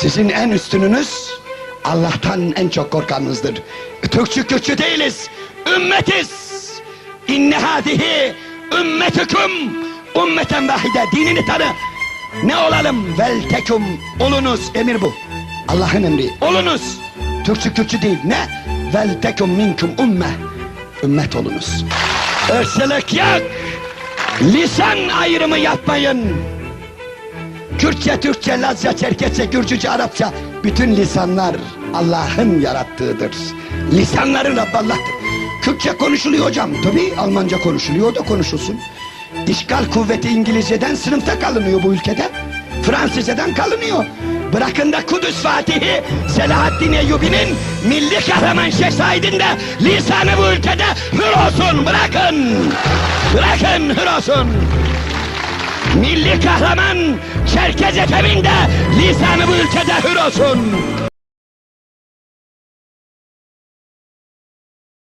Sizin en üstününüz Allah'tan en çok korkanınızdır. Türkçü Kürtçü değiliz. Ümmetiz. İnne hadihi ümmetüküm ümmeten vahide. Dinini tanı. Ne olalım? Vel tekum. Olunuz. Emir bu. Allah'ın emri. Olunuz. Türkçü Kürtçü değil. Ne? Vel tekum minkum ümme. Ümmet olunuz. Irkçılık yok. Lisan ayrımı yapmayın. Kürtçe, Türkçe, Lazca, Çerkesçe, Gürcüce, Arapça bütün lisanlar Allah'ın yarattığıdır. Lisanları Rabb Allah'tır. Kürtçe konuşuluyor hocam. Tabii Almanca konuşuluyor da konuşulsun. İşgal kuvveti İngilizceden sınıfta kalınıyor bu ülkede. Fransızcadan kalınıyor. Bırakın da Kudüs Fatihi Selahaddin Eyyubi'nin milli kahraman şehzadinde lisanı bu ülkede hür olsun bırakın. Bırakın hür olsun. Milli kahraman Çerkez Efe'nin de lisanı bu ülkede hür olsun.